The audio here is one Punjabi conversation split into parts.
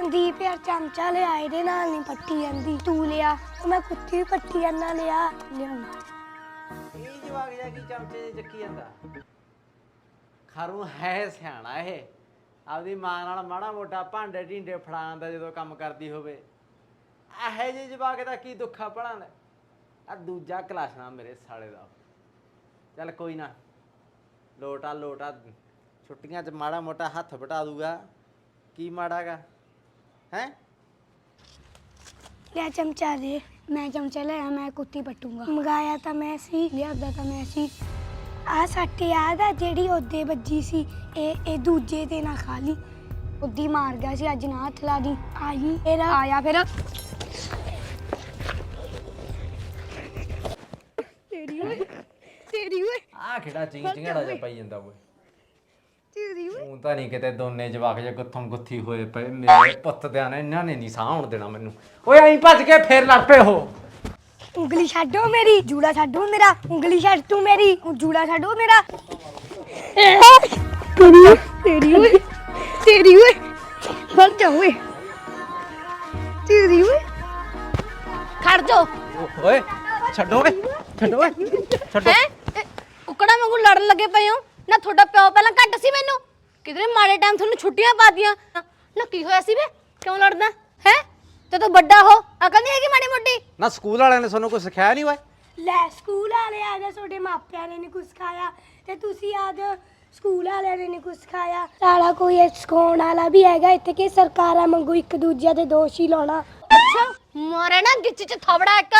ਰਣਦੀਪ ਯਾਰ ਚਮਚਾ ਲਿਆ, ਇਹਦੇ ਨਾਲ ਨਹੀਂ ਪੱਟੀ ਜਾਂਦੀ। ਤੂੰ ਲਿਆ ਉਹ ਮੈਂ ਕੁੱਤੀ ਵੀ ਪੱਟੀ ਜਾਂਦਾ, ਲਿਆ। ਲਿਆਉਣਾ। ਇਹ ਜਵਾਕ ਜਾ ਕੀ ਚਮਚੇ ਜਿਹੇ ਚੱਕੀ ਜਾਂਦਾ? ਖਰੂ ਹੈ ਸਿਆਣਾ ਇਹ। ਆਪਦੀ ਮਾਂ ਨਾਲ ਮਾੜਾ ਮੋਟਾ ਭਾਂਡੇ ਢੀਂਡੇ ਫੜਾਉਣ ਦਾ ਜਦੋਂ ਕੰਮ ਕਰਦੀ ਹੋਵੇ। ਇਹੋ ਜਿਹੇ ਜਵਾਕ ਦਾ ਕੀ ਦੁੱਖਾ ਪੜਾਂਦਾ ਆ ਦੂਜਾ ਕਲਾਸਣਾ ਮੇਰੇ ਸਾਲੇ ਦਾ। ਚੱਲ ਕੋਈ ਨਾ, ਲੋਟਾ ਲੋਟਾ, ਛੁੱਟੀਆਂ 'ਚ ਮਾੜਾ ਮੋਟਾ ਹੱਥ ਵਟਾ ਦੂਗਾ। ਕੀ ਮਾੜਾਗਾ ਹੈ? ਲਿਆ ਚਮਚਾ ਦੇ। ਮੈਂ ਚਮਚਾ ਲਿਆ ਮੈਂ ਕੁੱਤੀ ਪੱਟੂਗਾ। ਮੰਗਾਇਆ ਤਾਂ ਮੈਂ ਸੀ ਲਿਆਦਾ ਤਾਂ ਮੈਂ ਸੀ। ਆ ਸੱਟ ਯਾਦ ਆ ਜਿਹੜੀ ਉਹਦੇ ਵੱਜੀ ਸੀ? ਇਹ ਇਹ ਦੂਜੇ ਤੇ ਨਾ ਖਾ ਲਈ। ਉੱਦੀ ਮਾਰ ਗਿਆ ਸੀ ਅੱਜ ਨਾ ਹੱਥ ਲਾ ਦੀ। ਆਈ ਫਿਰ ਆਇਆ ਫਿਰ। ਤੇਰੀ ਓਏ ਤੇਰੀ ਓਏ। ਆ ਖੇੜਾ ਚਿੰਗ ਚਿੰਗੜਾ ਜਿਹਾ ਪਈ ਜਾਂਦਾ ਓਏ। ਤੇਰੀ ਓਏ ਹੁਣ ਤਾਂ ਨਹੀਂ ਕਿਤੇ ਦੋਨੇ ਜਵਾਕ ਜੇ ਗੁੱਥਮ ਗੁੱਥੀ ਹੋਏ ਪਏ। ਮੇਰੇ ਪੁੱਤ ਦਿਆਂ ਨੇ ਇਹਨਾਂ ਨੇ ਨਹੀਂ ਸਾਹ ਹੋਣ ਦੇਣਾ ਮੈਨੂੰ। ਓਏ ਐਂ ਭੱਜ ਕੇ ਫੇਰ ਲੜ ਪਏ ਹੋ ਉਂਗਲੀ ਛੱਡੋ ਮੇਰੀ ਜੂੜਾ ਛੱਡੋ ਮੇਰਾ। ਉਂਗਲੀ ਛੱਡ ਤੂੰ ਮੇਰੀ ਊਂ ਜੂੜਾ ਛੱਡੋ ਮੇਰਾ। ਤੇਰੀ ਓਏ। ਤੇਰੀ ਓਏ ਤੇਰੀ ਓਏ। ਫੜ ਜਾ ਓਏ। ਤੇਰੀ ਓਏ। ਖੜ ਜਾ। ਓਏ ਛੱਡੋ ਓਏ ਛੱਡੋ ਓਏ ਛੱਡੋ। ਹੈ? ਉਕੜਾ ਵਾਂਗੂ ਲੜਨ ਲੱਗੇ ਪਏ ਹੋ? ਨਾ ਤੁਹਾਡਾ ਪਿਓ ਪਹਿਲਾਂ ਘੱਟ ਸੀ ਮੈਨੂੰ। ਕਿਧਰੇ ਮਾੜੇ ਟਾਈਮ ਤੁਹਾਨੂੰ ਛੁੱਟੀਆਂ ਪਾਤੀਆਂ ਨਾ ਕੀ ਹੋਇਆ ਸੀ ਵੇ? ਕਿਉਂ ਲੜਦਾ ਹੈ? ਤੇ ਤੂੰ ਵੱਡਾ ਹੋ ਅਕਲ ਨਹੀਂ ਹੈਗੀ ਮਾੜੀ ਮੋਟੀ? ਨਾ ਸਕੂਲ ਵਾਲਿਆਂ ਨੇ ਤੁਹਾਨੂੰ ਕੁਝ ਸਿਖਾਇਆ ਨਹੀਂ ਓਏ? ਲੈ ਸਕੂਲ ਵਾਲੇ ਆ ਗਏ ਤੁਹਾਡੇ ਮਾਪਿਆਂ ਨੇ ਨਹੀਂ ਕੁਝ ਸਿਖਾਇਆ। ਤੇ ਤੁਸੀਂ ਆ ਗਏ ਸਕੂਲ ਵਾਲਿਆਂ ਨੇ ਨਹੀਂ ਕੁਝ ਸਿਖਾਇਆ। ਸਾਲਾ ਕੋਈ ਇਹ ਸਿਖਾਉਣ ਵਾਲਾ ਵੀ ਹੈਗਾ ਇੱਥੇ ਕਿ ਸਰਕਾਰਾਂ ਵਾਂਗੂ ਇੱਕ ਦੂਜੇ ਦੇ ਦੋਸ਼ ਹੀ ਲਾਉਣਾ? ਅੱਛਾ ਮਾਰੇ ਨਾ ਗਿੱਚ ਚ ਥਵੜਾ ਇੱਕ।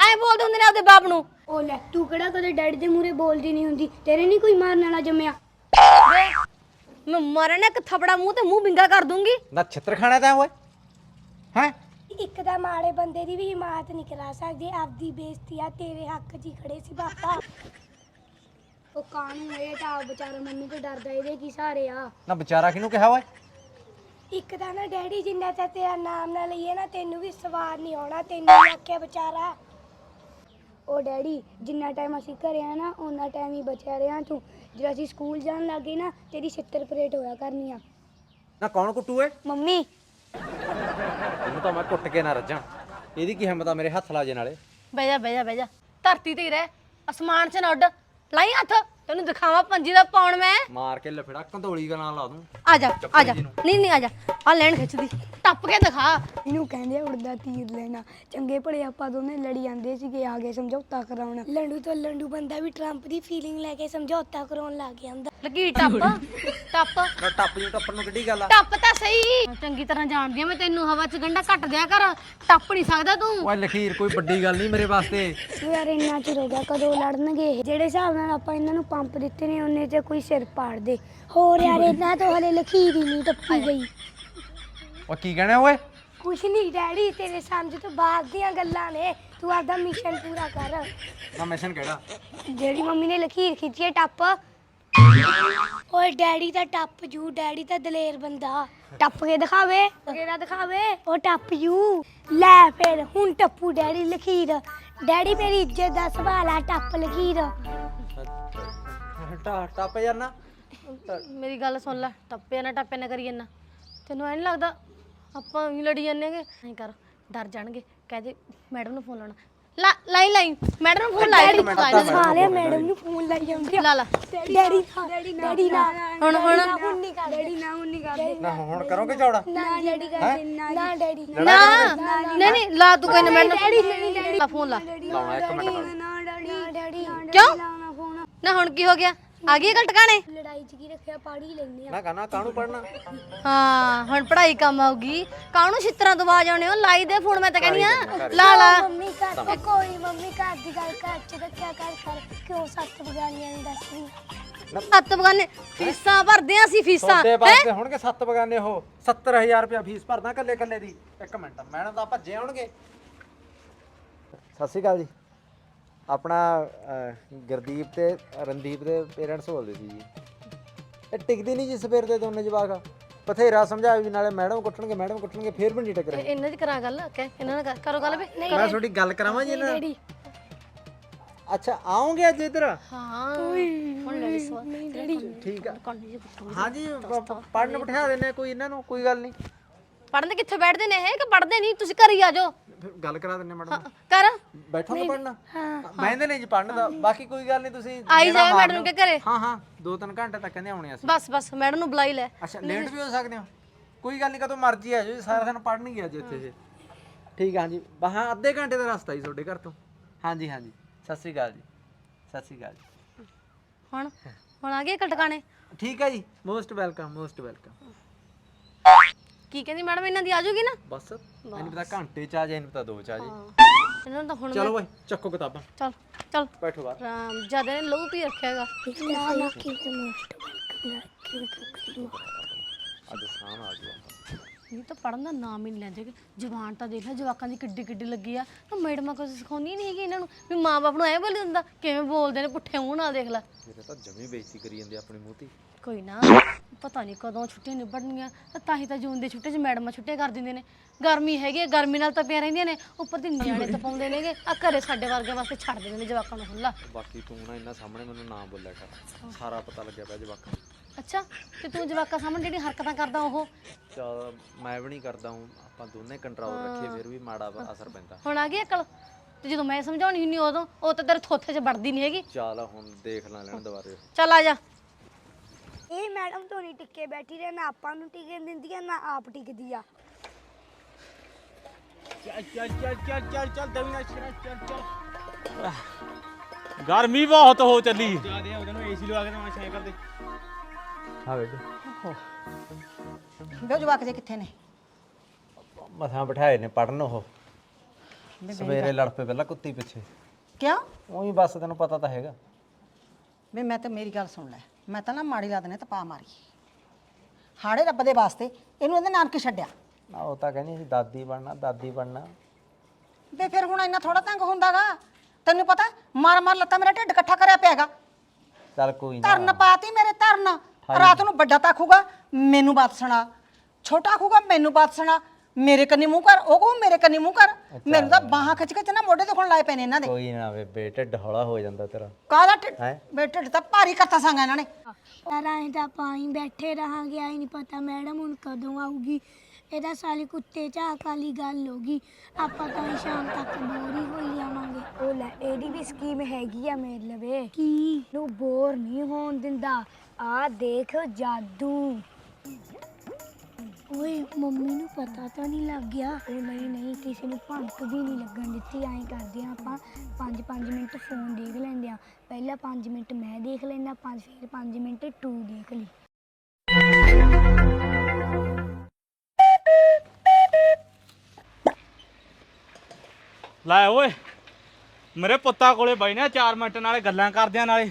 ਐ ਬੋਲਦੇ ਹੁੰਦੇ ਨੇ ਆਪਦੇ ਬਾਪ ਨੂੰ। ਉਹ ਲੈ ਤੂੰ ਕਿਹੜਾ ਕਦੇ ਡੈਡੀ ਦੇ ਮੂਹਰੇ ਬੋਲਦੀ ਨਹੀਂ ਹੁੰਦੀ? ਤੇਰੇ ਨਹੀਂ ਕੋਈ ਮਾਰਨ ਵਾਲਾ ਜੰਮਿਆ? ਮੈਂ ਮਾਰੇ ਨਾ ਇੱਕ ਥਪੜਾ ਮੂੰਹ ਤੇ ਮੂੰਹ ਬਿੰਗਾ ਕਰ ਦੂੰਗੀ। ਨਾ ਛਿੱਤਰ ਖਾਣਾ ਤਾਂ ਓਏ। ਹੈ? ਇੱਕ ਤਾਂ ਮਾੜੇ ਬੰਦੇ ਦੀ ਵੀ ਹਿਮਾਇਤ ਨਹੀਂ ਕਰਾ ਸਕਦੇ। ਆਪਦੀ ਬੇਇੱਜ਼ਤੀ ਆ ਤੇਰੇ ਹੱਕ 'ਚ ਹੀ ਖੜੇ ਸੀ ਪਾਪਾ ਉਹ ਕਾਨੂੰ ਇਹ ਤਾਂ ਵਿਚਾਰਾ ਮੰਮੀ ਤੋਂ ਡਰਦਾ ਇਹਦੇ ਕੀ ਸਾਰੇ ਆ? ਨਾ ਵਿਚਾਰਾ ਕਿਹਨੂੰ ਕਿਹਾ ਓਏ? ਇੱਕ ਤਾਂ ਨਾ ਡੈਡੀ ਜਿੰਨਾ ਚਿਰ ਤੇਰਾ ਨਾਮ ਨਾ ਲਈਏ ਨਾ ਤੈਨੂੰ ਵੀ ਸਵਾਰ ਨਹੀਂ ਆਉਣਾ ਤੈਨੂੰ ਆਖਿਆ ਵਿਚਾਰਾ। ਉਹ ਡੈਡੀ ਜਿੰਨਾ ਟਾਈਮ ਅਸੀਂ ਘਰੇ ਆ ਨਾ ਉਹਨਾਂ ਟਾਈਮ ਹੀ ਬਚਿਆ ਰਿਹਾ ਤੂੰ। ਜਦੋਂ ਅਸੀਂ ਸਕੂਲ ਜਾਣ ਲੱਗੇ ਨਾ ਤੇਰੀ ਛਿੱਤਰ ਪਰੇਡ ਹੋਇਆ ਕਰਨੀ ਆ। ਨਾ ਕੌਣ ਕੁੱਟੂ ਓਏ? ਮੰਮੀ। ਇਹਨੂੰ ਤਾਂ ਮੈਂ ਕੁੱਟ ਕੇ ਨਾ ਰੱਜਾਂ। ਇਹਦੀ ਕੀ ਹਿੰਮਤ ਆ ਮੇਰੇ ਹੱਥ ਲਾ ਜੇ ਨਾਲੇ? ਬਹਿ ਜਾ ਬਹਿ ਜਾ ਬਹਿ ਜਾ। ਧਰਤੀ ਤੇ ਹੀ ਰਹਿ। ਅਸਮਾਨ 'ਚ ਨਾ ਉੱਡ। ਲਾਈ ਹੱਥ। ਤੈਨੂੰ ਦਿਖਾਵਾਂ ਪੰਜੀ ਦਾ ਪਾਉਣ ਮੈਂ। ਮਾਰ ਕੇ ਲਫੜਾ ਕੰਧੋਲੀ ਦਾ ਨਾਲ ਲਾ ਦੂੰ। ਆ ਜਾ ਆ ਜਾ। ਨਹੀਂ ਨਹੀਂ ਆ ਜਾ। ਆ ਲੈਣ ਖਿੱਚਦੀ। ਟੱਪ ਕੇ ਦਿਖਾ। ਇਹਨੂੰ ਕਹਿੰਦੇ ਆ ਉੜਦਾ ਤੀਰ ਲੈਣਾ। ਚੰਗੇ ਭਲੇ ਆਪਾਂ ਦੋਨੇ ਲੜੀ ਜਾਂਦੇ ਸੀਗੇ ਆ ਕੇ ਸਮਝੌਤਾ ਕਰਾਉਣ। ਲੰਡੂ ਤੋਂ ਲੰਡੂ ਬੰਦਾ ਵੀ ਟਰੰਪ ਦੀ ਫੀਲਿੰਗ ਲੈ ਕੇ ਸਮਝੌਤਾ ਕਰਾਉਣ ਲੱਗ ਜਾਂਦਾ। ਲੱਗੀ ਟੱਪ ਟੱਪ। ਨਾ ਟੱਪ ਜੂ ਟੱਪਣ ਨੂੰ ਕਿੱਡੀ ਗੱਲ ਆ? ਟੱਪ ਤਾਂ ਸਹੀ। ਚੰਗੀ ਤਰ੍ਹਾਂ ਜਾਣਦੀ ਆ ਮੈਂ ਤੈਨੂੰ ਹਵਾ 'ਚ ਗੰਡਾ ਘੱਟ ਦਿਆ ਕਰ। ਟੱਪ ਨਹੀਂ ਸਕਦਾ ਤੂੰ। ਓਏ ਲਖੀਰ ਕੋਈ ਵੱਡੀ ਗੱਲ ਨਹੀਂ ਮੇਰੇ ਵਾਸਤੇ। ਯਾਰ ਇੰਨਾ ਚਿਰ ਹੋ ਗਿਆ ਕਦੋਂ ਲੜਨਗੇ ਇਹ? ਜਿਹੜੇ ਹਿਸਾਬ ਨਾਲ ਆਪਾਂ ਇਹਨਾਂ ਨੂੰ ਪੰਪ ਦਿੱਤੇ ਨੇ ਉਹਨੇ ਤੇ ਕੋਈ ਸਿਰ ਪਾੜ ਦੇ। ਹੋਰ ਯਾਰ ਇਹਨਾਂ ਤੋਂ ਹਲੇ ਲਖੀਰ ਹੀ ਨਹੀਂ ਟੱਪੀ ਗਈ। ਓ ਕੀ ਕਹਿਣਾ ਓਏ? ਕੁਛ ਨਹੀਂ ਡੈਡੀ ਤੇਰੇ ਸਮਝ ਤੋਂ ਬਾਹਰ ਦੀਆਂ ਗੱਲਾਂ ਨੇ। ਤੂੰ ਆਪਦਾ ਮਿਸ਼ਨ ਪੂਰਾ ਕਰ। ਨਾ ਮਿਸ਼ਨ ਕਿਹੜਾ? ਜਿਹੜੀ ਮੰਮੀ ਨੇ ਲਖੀਰ ਖਿੱਚੀ ਹੈ ਟੱਪ। ਓਏ ਡੈਡੀ ਤਾਂ ਟੱਪ ਜੂ ਡੈਡੀ ਤਾਂ ਦਲੇਰ ਬੰਦਾ। ਟੱਪ ਕੇ ਦਿਖਾਵੇ। ਕਿਹੜਾ ਦਿਖਾਵੇ? ਉਹ ਟੱਪ ਜੂ। ਲੈ ਫਿਰ ਹੁਣ ਟੱਪੂ ਡੈਡੀ ਲਖੀਰ। ਡੈਡੀ ਮੇਰੀ ਇੱਜ਼ਤ ਦਾ ਸਵਾਲ ਆ ਟੱਪ ਲਖੀਰ। ਟਾ ਟੱਪ ਨਾ। ਮੇਰੀ ਗੱਲ ਸੁਣ ਲੈ ਟੱਪੇ ਨਾ ਟੱਪੇ ਨਾ ਕਰੀ ਜੰਨਾ ਤੈਨੂੰ ਐ ਨਹੀਂ ਲੱਗਦਾ ਆਪਾਂ ਵੀ ਲੜੀ ਜਾਂਦੇ ਗੇ ਐਂ ਕਰ ਡਰ ਜਾਣਗੇ ਕਹਦੇ ਮੈਡਮ ਨੂੰ ਫੋਨ ਲਾਉਣਾ। ਲਾ ਲਾਈ ਲਾਈ ਮੈਡਮ ਨੂੰ ਫੋਨ ਲਾਈ ਖਾ ਲਿਆ ਮੈਡਮ ਨੂੰ ਫੋਨ ਲਾਈ ਜਾਂਦੀ ਆ। ਲਾ ਲਾ। ਡੈਡੀ ਡੈਡੀ ਡੈਡੀ ਨਾ ਹੁਣ ਹੁਣ। ਹੁਣ ਨਹੀਂ ਕਰ ਡੈਡੀ ਨਾ ਹੁਣ ਨਹੀਂ ਕਰਦੇ। ਨਾ ਹੁਣ ਕਰੋਗੇ ਚੌੜਾ? ਨਾ ਡੈਡੀ ਕਰਦੇ ਨਾ ਡੈਡੀ। ਨਾ ਨਹੀਂ ਨਹੀਂ ਲਾ ਤੂੰ ਕਹਿੰਦਾ ਮੈਡਮ ਲਾ ਫੋਨ ਲਾ। ਲਾਉਣਾ ਇੱਕ ਮਿੰਟ। ਨਾ ਡੈਡੀ। ਕਿਉਂ? ਨਾ ਹੁਣ ਕੀ ਹੋ ਗਿਆ? ਆ ਗਈ ਗੱਲ ਟਿਕਾਣੇ? ਲੜਾਈ ਚ ਕੀ ਰੱਖਿਆ? ਪਾੜੀ ਲੈਂਦੇ ਆ। ਨਾ ਕਹਣਾ ਕਾਹਨੂੰ ਪੜਨਾ ਹਾਂ ਹੁਣ ਪੜ੍ਹਾਈ ਕੰਮ ਆਊਗੀ। ਕਾਹਨੂੰ ਛਿੱਤਰਾਂ ਤੋਂ ਆਵਾਜ਼ ਆਉਣੇ ਹੋ? ਲਾਈ ਦੇ ਫੋਨ ਮੈਂ ਤਾਂ ਕਹਿੰਦੀ ਆ ਲਾ ਲਾ। ਮੰਮੀ ਘਰ ਤੇ ਕੋਈ ਮੰਮੀ ਘਰ ਦੀ ਗੱਲ ਘਰ ਚ ਰੱਖਿਆ ਕਰ ਕਰ। ਕਿਉਂ ਸੱਤ ਬਗਾਨੀਆਂ ਨਹੀਂ ਦੱਸਦੀ ਸੱਤ ਬਗਾਨੇ ਫੀਸਾਂ ਭਰਦੇ ਆ ਅਸੀਂ ਫੀਸਾਂ। ਤੁਹਾਡੇ ਵਾਸਤੇ ਹੋਣਗੇ ਸੱਤ ਬਗਾਨੇ ਉਹ। 70000 ਰੁਪਇਆ ਫੀਸ ਭਰਦਾ ਕੱਲੇ ਕੱਲੇ ਦੀ। ਇੱਕ ਮਿੰਟ ਮੈਡਮ ਤਾਂ ਭੱਜੇ ਆਉਣਗੇ। ਸਤਿ ਸ਼੍ਰੀ ਅਕਾਲ ਜੀ। ਆਪਣਾ ਅਹ, ਗੁਰਦੀਪ ਤੇ ਰਣਦੀਪ ਦੇ ਪੇਰੈਂਟਸ ਬੋਲਦੇ ਸੀ ਜੀ। ਇਹ ਟਿਕਦੀ ਨਹੀਂ ਜੀ ਸਵੇਰ ਦੇ ਦੋਨੇ ਜਵਾਕ। ਬਥੇਰਾ ਸਮਝਾਇਆ ਵੀ ਨਾਲੇ ਮੈਡਮ ਕੁੱਟਣਗੇ ਮੈਡਮ ਕੁੱਟਣਗੇ ਫੇਰ ਵੀ ਨਹੀਂ ਟਿਕ ਰਹੇ। ਇਹਨਾਂ ਦੀ ਕਰਾਂ ਗੱਲ ਕਹਿ ਇਹਨਾਂ ਨਾਲ ਕਰ- ਕਰੋ ਗੱਲ ਵੀ। ਮੈਂ ਤੁਹਾਡੀ ਗੱਲ ਕਰਾਵਾਂ ਜੀ ਇਹਨਾਂ? ਅੱਛਾ ਆਉਂਗੇ ਅੱਜ ਇੱਧਰ? ਹਾਂ। ਹੁਣ ਲੈ ਲਈ ਸਵਾਲ ਠੀਕ ਆ। ਹਾਂਜੀ ਪੜਨ ਬਿਠਾ ਦਿੰਨੇ ਕੋਈ ਇਹਨਾਂ ਨੂੰ ਕੋਈ ਗੱਲ ਨਹੀਂ। ਪੜਨ ਦੇ ਕਿੱਥੇ ਬੈਠਦੇ ਨੇ ਇਹ ਕਿ ਪੜਦੇ ਨਹੀਂ? ਤੁਸੀਂ ਘਰ ਹੀ ਆ ਜਾਓ। ਫਿਰ ਗੱਲ ਕਰਾ ਦਿੰਨੇ ਮੈਡਮ ਕਰ। ਬੈਠੋ ਤਾਂ ਪੜਨਾ ਬੈਠਦੇ ਨਹੀਂ ਜੀ ਪੜਨ ਦਾ। ਬਾਕੀ ਕੋਈ ਗੱਲ ਨਹੀਂ ਤੁਸੀਂ ਆਈ ਜਾਏ ਮੈਡਮ। ਕੇ ਘਰੇ। ਹਾਂ ਹਾਂ 2-3 ਘੰਟੇ ਤੱਕ ਕਹਿੰਦੇ ਆਉਣੇ ਅਸੀਂ। ਬਸ ਬਸ ਮੈਡਮ ਨੂੰ ਬੁਲਾਈ ਲੈ। ਅੱਛਾ ਲੇਟ ਵੀ ਹੋ ਸਕਦੇ ਹੋ? ਕੋਈ ਗੱਲ ਨਹੀਂ ਕਦੋਂ ਮਰਜ਼ੀ ਆ ਜਾਓ ਜੀ, ਸਾਰਾ ਦਿਨ ਪੜਨ ਹੀ ਗਿਆ ਜੀ ਇੱਥੇ ਜੀ। ਠੀਕ ਆ ਜੀ ਬਾਹਾਂ ਅੱਧੇ ਘੰਟੇ ਦਾ ਰਸਤਾ ਜੀ ਤੁਹਾਡੇ ਘਰ ਤੋਂ। ਹਾਂਜੀ ਹਾਂਜੀ। ਸਤਿ ਸ੍ਰੀ ਅਕਾਲ ਜੀ। ਸਤਿ ਸ੍ਰੀ ਅਕਾਲ ਜੀ। ਹੁਣ ਹੁਣ ਆ ਗਏ ਕਟਕਾਣੇ? ਠੀਕ ਹੈ ਜੀ। Most welcome most welcome. ਕੀ ਕਹਿੰਦੀ ਮੈਡਮ ਇਹਨਾਂ ਦੀ ਆ ਜਾਊਗੀ ਨਾ? ਬਸ ਇਹਨੂੰ ਪਤਾ ਘੰਟੇ ਚ ਆ ਜਾਏ ਇਹਨੂੰ ਪਤਾ ਦੋ ਚ ਆ ਜਾਏ। ਇਹਨਾਂ ਨੂੰ ਤਾਂ ਹੁਣ ਚਲੋ ਬਾਈ ਚੱਕੋ ਕਿਤਾਬਾਂ। ਚੱਲ ਚੱਲ। ਬੈਠੋ ਬਾਹਰ। ਰਾਮ ਜ਼ਿਆਦਾ ਨੇ ਲਹੂ ਪੀ ਰੱਖਿਆਗਾ ਨਾ ਨਾ ਕੀ ਤੇ ਮੋਸਟ ਅੱਜ ਸਾਮ ਆ ਗਿਆ ਇਹ ਤਾਂ ਪੜਨ ਦਾ ਨਾਮ ਹੀ ਨਹੀਂ ਲੈਂਦੇ ਕਿ ਜ਼ਬਾਨ ਤਾਂ ਦੇਖ ਲੈ ਜਵਾਕਾਂ ਦੀ ਕਿੱਡੀ ਕਿੱਡੀ ਲੱਗੀ ਆ। ਤਾਂ ਮੈਡਮਾਂ ਕੁਝ ਸਿਖਾਉਂਦੀ ਨਹੀਂ ਹੈਗੀ ਇਹਨਾਂ ਨੂੰ ਵੀ ਮਾਂ-ਬਾਪ ਨੂੰ ਐ ਬੋਲੀ ਦਿੰਦਾ ਕਿਵੇਂ ਬੋਲਦੇ ਨੇ ਪੁੱਠੇ ਮੂੰਹ ਨਾਲ ਦੇਖ ਲੈ। ਮੇਰੇ ਤਾਂ ਜਮੀ ਬੇਇੱਜ਼ਤੀ ਕਰੀ ਜਾਂਦੇ ਆਪਣੀ ਮੂੰਹ ਤੇ। ਕੋਈ ਨਾ। ਪਤਾ ਨਹੀਂ ਕਦੋਂ ਛੁੱਟੀਆਂ ਨਿਬੜਨੀਆਂ ਤਾਂ ਤਾਂ ਹੀ ਤਾਂ ਜੂਨ ਦੇ ਛੁੱਟੀਆਂ 'ਚ ਮੈਡਮਾਂ ਛੁੱਟੀਆਂ ਕਰ ਦਿੰਦੇ ਨੇ। ਗਰਮੀ ਹੈਗੀ ਗਰਮੀ ਨਾਲ ਤਾਂ ਪਿਆ ਰਹਿੰਦੀਆਂ ਨੇ ਉੱਪਰ ਦੀ ਨਿਆਣੇ ਤਾਂ ਪਾਉਂਦੇ ਨੇਗੇ ਆ ਘਰੇ ਸਾਡੇ ਵਰਗੇ ਵਾਸਤੇ ਛੱਡ ਦਿੰਦੇ ਨੇ ਜਵਾਕਾਂ ਨੂੰ ਖੁੱਲਾ ਬਾਕੀ ਤੂੰ ਨਾ ਇਹਨਾਂ ਸਾਹਮਣੇ ਮੈਨੂੰ ਨਾ ਬੋਲਿਆ ਕਰ ਸਾਰਾ ਪਤਾ ਲੱਗਿਆ ਪਿਆ ਜਵਾਕਾਂ ਨੂੰ। ਅੱਛਾ ਤੇ ਤੂੰ ਜਵਾਕਾਂ ਸਾਹਮਣੇ ਜਿਹੜੀ ਹਰਕਤਾਂ ਕਰਦਾ ਉਹ? ਚਲ ਮੈਂ ਵੀ ਨਹੀਂ ਕਰਦਾ ਹੂੰ ਆਪਾਂ ਦੋਨੇ ਕੰਟਰੋਲ ਰੱਖੀਏ ਫਿਰ ਵੀ ਮਾੜਾ ਅਸਰ ਪੈਂਦਾ। ਹੁਣ ਆ ਗਈ ਅਕਲ? ਤੇ ਜਦੋਂ ਮੈਂ ਸਮਝਾਉਣੀ ਹੁੰਨੀ ਉਦੋਂ ਉਹ ਤਾਂ ਤੇਰੇ ਥੋਥੇ 'ਚ ਵੜਦੀ ਨਹੀਂ ਹੈਗੀ। ਚੱਲ ਹੁਣ ਦੇਖ ਲੈ ਲੈਣ ਦੁਬਾਰੇ। ਚੱਲ ਆ ਜਾ। ਇਹ ਮੈਡਮ ਤੋਂ ਨਹੀਂ ਟਿੱਕੇ ਬੈਠੀ ਰਹਿ ਨਾ ਆਪਾਂ ਨੂੰ ਟਿਕੇ ਦਿੰਦੀ ਆ ਨਾ ਆਪ ਟਿਕਦੀ ਆ। ਚੱਲ ਚੱਲ ਚੱਲ ਚੱਲ ਚੱਲ ਚੱਲ ਦਵੀ ਨਾ ਚੱਲ ਚੱਲ ਚੱਲ। ਗਰਮੀ ਬਹੁਤ ਹੋ ਚੱਲੀ। ਜਿਆਦੇ ਉਹਦੇ ਨੂੰ ਏਸੀ ਲਵਾ ਕੇ ਤਾਂ ਛਾਇਆ ਕਰਦੇ। ਹਾਂ ਬੇਬੇ। ਬੇ ਜਵਾਕ ਜੇ ਕਿੱਥੇ ਨੇ? ਮਸਾਂ ਬਿਠਾਏ ਨੇ ਪੜਨ ਉਹ। ਸਵੇਰੇ ਲੜ ਪਏ ਪਹਿਲਾਂ ਕੁੱਤੀ ਪਿੱਛੇ। ਕਿਉਂ? ਉਹੀ ਬਸ ਤੈਨੂੰ ਪਤਾ ਤਾਂ ਹੈਗਾ। ਬੇ ਮੈਂ ਤਾਂ ਮੇਰੀ ਗੱਲ ਸੁਣ ਲੈ। ਮੈਂ ਤਾਂ ਨਾ ਮਾੜੀ ਲਾਦ ਨੇ ਤਪਾ ਮਾਰੀ। ਹਾੜੇ ਰੱਬ ਦੇ ਵਾਸਤੇ ਇਹਨੂੰ ਇਹਦੇ ਨਾਨਕੇ ਛੱਡਿਆ। ਨਾ ਉਹ ਤਾਂ ਕਹਿੰਦੀ ਸੀ ਦਾਦੀ ਬਣਨਾ ਦਾਦੀ ਬਣਨਾ। ਬੇ ਫਿਰ ਹੁਣ ਇੰਨਾ ਥੋੜਾ ਤੰਗ ਹੁੰਦਾਗਾ। ਤੈਨੂੰ ਪਤਾ ਮਾਰ ਮਾਰ ਲੱਤਾਂ ਮੇਰਾ ਢਿੱਡ ਇਕੱਠਾ ਕਰਿਆ ਪਿਆਗਾ। ਚੱਲ ਕੋਈ ਨਾ। ਧਰਨ ਪਾਤੀ ਮੇਰੇ ਧਰਨ। ਰਾਤ ਨੂੰ ਵੱਡਾ ਤਾਂ ਆਖੂਗਾ ਮੈਨੂੰ ਬਾਤ ਸੁਣਾ। ਛੋਟਾ ਆਖੂਗਾ ਮੈਨੂੰ ਬਾਤ ਸੁਣਾ। ਮੇਰੇ ਕੰਨੀ ਮੂੰਹ ਕਰ ਉਹ ਕਹੂ ਮੇਰੇ ਕੰਨੀ ਮੂੰਹ ਕਰ। ਮੈਨੂੰ ਤਾਂ ਬਾਹਾਂ ਖਿੱਚ ਕੇ ਤੇ ਨਾ ਮੋਢੇ ਦੁਖਣ ਲਾਏ ਪਏ ਨੇ ਇਹਨਾਂ ਦੇ। ਕੋਈ ਨਾ ਬੇਬੇ ਢਿੱਡ ਹੌਲਾ ਹੋ ਜਾਂਦਾ ਤੇਰਾ। ਕਾਹਦਾ ਢਿੱਡ? ਹੈਂ? ਢਿੱਡ ਤਾਂ ਭਾਰੀ ਕਰਤਾ ਸੰਗਾ ਇਹਨਾਂ ਨੇ। ਪਰ ਅਸੀਂ ਤਾਂ ਪਾਈ ਬੈਠੇ ਰਹਾਂਗੇ ਆਈ ਨਹੀਂ ਪਤਾ ਮੈਡਮ ਹੁਣ ਕਦੋਂ ਆਊਗੀ। ਇਹਦਾ ਸਾਲੀ ਕੁੱਤੇ ਝਾਕ ਵਾਲੀ ਗੱਲ ਹੋਗੀ ਆਪਾਂ ਤਾਂ ਹੀ ਸ਼ਾਮ ਤੱਕ ਬੋਰ ਹੀ ਹੋਈ ਜਾਵਾਂਗੇ। ਉਹ ਲੈ ਇਹਦੀ ਵੀ ਸਕੀਮ ਹੈਗੀ ਆ ਮੇਰੇ ਲਵੇ। ਕੀ? ਨੂੰ ਬੋਰ ਨਹੀਂ ਹੋਣ ਦਿੰਦਾ। ਆ ਦੇਖ ਜਾਦੂ। ਓਏ, ਮੰਮੀ ਨੂੰ ਪਤਾ ਤਾਂ ਨਹੀਂ ਲੱਗ ਗਿਆ। ਉਹ ਨਹੀਂ ਨਹੀਂ, ਕਿਸੇ ਨੂੰ ਭੰਕ ਵੀ ਨਹੀਂ ਲੱਗਣ ਦਿੱਤੀ। ਐਂ ਕਰਦੇ ਆ ਆਪਾਂ 5-5 ਮਿੰਟ ਫੋਨ ਦੇਖ ਲੈਂਦੇ ਆ ਪਹਿਲਾਂ 5 ਮਿੰਟ ਮੈਂ ਦੇਖ ਲੈਂਦਾ 5 ਫਿਰ 5 ਮਿੰਟ ਤੂੰ ਦੇਖ ਲਈ ਲੈ ਓਏ, ਮੇਰੇ ਪੁੱਤਾਂ ਕੋਲੇ ਬੈਠੇ 4 ਮਿੰਟ ਨਾਲੇ ਗੱਲਾਂ ਕਰਦਿਆਂ ਨਾਲੇ।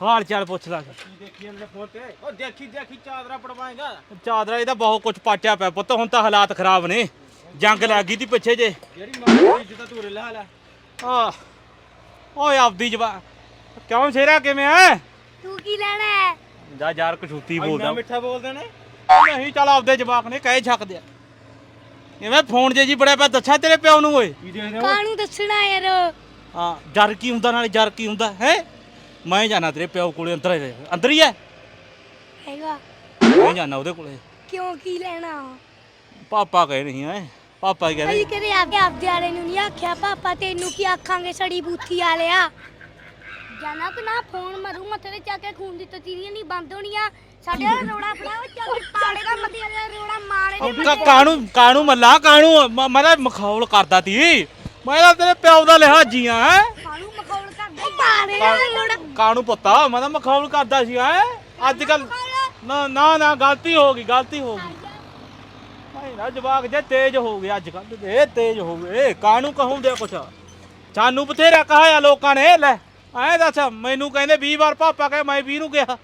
ਹਾਲ ਚਾਲ ਪੁੱਛ ਲਾ ਦੇਖੀ ਜਾਂਦੇ ਫੋਨ ਤੇ? ਉਹ ਦੇਖੀ ਦੇਖੀ ਚਾਦਰਾ ਪੜਵਾਏਗਾ। ਚਾਦਰਾ ਇਹਦਾ ਬਹੁਤ ਕੁਝ ਪਾਟਿਆ ਪਿਆ ਪੁੱਤ ਹੁਣ ਤਾਂ ਹਾਲਾਤ ਖਰਾਬ ਨੇ। ਜੰਗ ਲੱਗ ਗਈ ਪਿੱਛੇ ਜੇ। ਜਿਹੜੀ ਮਾਂ ਦੀ ਇੱਜ਼ਤ ਤੂੰ ਲਾ ਲੈ। ਆ ਓਏ ਆਪਦੀ ਜਵਾ ਕਿਉਂ ਸ਼ੇਰਾ ਕਿਵੇਂ ਐ? ਤੂੰ ਕੀ ਲੈਣਾ ਹੈ ਜਾ ਯਾਰ ਕਛੂਤੀ ਇੰਨਾ ਬੋਲਦਾ। ਮਿੱਠਾ ਬੋਲਦੇ ਨੇ ਨਹੀਂ ਚੱਲ ਆਪਦੇ ਜਵਾਕ ਨੇ ਕਹੇ ਛੱਕ ਦਿਆ ਐਵੇਂ ਫੋਨ ਜੇ ਜੀ ਬੜਿਆ ਪਿਆ ਦੱਛਾ ਤੇਰੇ ਪਿਓ ਨੂੰ ਓਏ? ਕੀ ਦੇਖਦੇ ਕਾਹਨੂੰ ਦੱਸਣਾ ਯਾਰ? ਹਾਂ ਜਰ ਕੀ ਹੁੰਦਾ ਨਾਲੇ ਜਰ ਕੀ ਹੁੰਦਾ ਹੈ? ਮੈਂ ਜਾਣਾ ਤੇਰੇ ਪਿਓ ਕੋਲੇ ਅੰਦਰ ਹੀ ਅੰਦਰ ਹੀ ਐ ਹੈਗਾ। ਮੈਂ ਜਾਣਾ ਉਹਦੇ ਕੋਲੇ। ਕਿਉਂ ਕੀ ਲੈਣਾ? ਪਾਪਾ ਕਹੇ ਨਹੀਂ ਐ ਪਾਪਾ ਹੀ ਅਸੀਂ ਕਹਿੰਦੇ ਕਦੇ ਆਪਦੇ ਆਪਦੇ ਵਾਲੇ ਨੂੰ ਨਹੀਂ ਆਖਿਆ। ਪਾਪਾ ਤੈਨੂੰ ਕੀ ਆਖਾਂਗੇ ਸੜੀ ਬੂਥੀ ਵਾਲਿਆ? ਜਾਨਾ ਕਿ ਨਾ ਫੋਨ ਮਰੂ ਮੱਥੇ ਤੇ ਚੱਕ ਕੇ ਖੂਨ ਦੀ ਤਤੀਰੀਆਂ ਨਹੀਂ ਬੰਦ ਹੋਣੀਆਂ। ਸਾਡੇ ਨਾਲ ਰੋੜਾ ਫੜਾ ਉਹ ਚੱਲ ਪਾੜੇ ਦਾ ਮੱਥੇ ਦਾ ਰੋੜਾ ਮਾਰੇ ਦੇ ਕਾ- ਕਾਣੂ ਕਾਣੂ ਮੱਲਾ ਕਾਣੂ ਮ- ਮੈਂ ਤਾਂ ਮਖੌਲ ਕਰਦਾ ਤੀ। ਮੈਂ ਤਾਂ ਤੇਰੇ ਪਿਓ ਦਾ ਲਿਹਾਜੀ ਆ ਹੈਂ? ਕਾਣੂ ਪੁੱਤਾ ਮੈਂ ਤਾਂ ਮਖੌਲ ਕਰਦਾ ਸੀ ਹੈ? ਅੱਜ ਕੱਲ ਨਾ ਨਾ ਨਾ ਗਲਤੀ ਹੋ ਗਈ ਗਲਤੀ ਹੋ ਗਈ। ਭਾਈ ਨਾ ਜਵਾਕ ਜੇ ਤੇਜ਼ ਹੋ ਗਏ ਅੱਜ ਕੱਲ ਇਹ ਤੇਜ਼ ਹੋ ਗਏ ਕਾਣੂ ਕਹੂੰਦੇ ਕੁਛ। ਸਾਨੂੰ ਬਥੇਰਾ ਕਹਾਇਆ ਲੋਕਾਂ ਨੇ ਲੈ ਐ ਦੱਸ ਮੈਨੂੰ ਕਹਿੰਦੇ 20 ਵਾਰ ਪਾਪਾ ਕਹੇ ਮੈਂ 20 ਨੂੰ ਕਿਹਾ।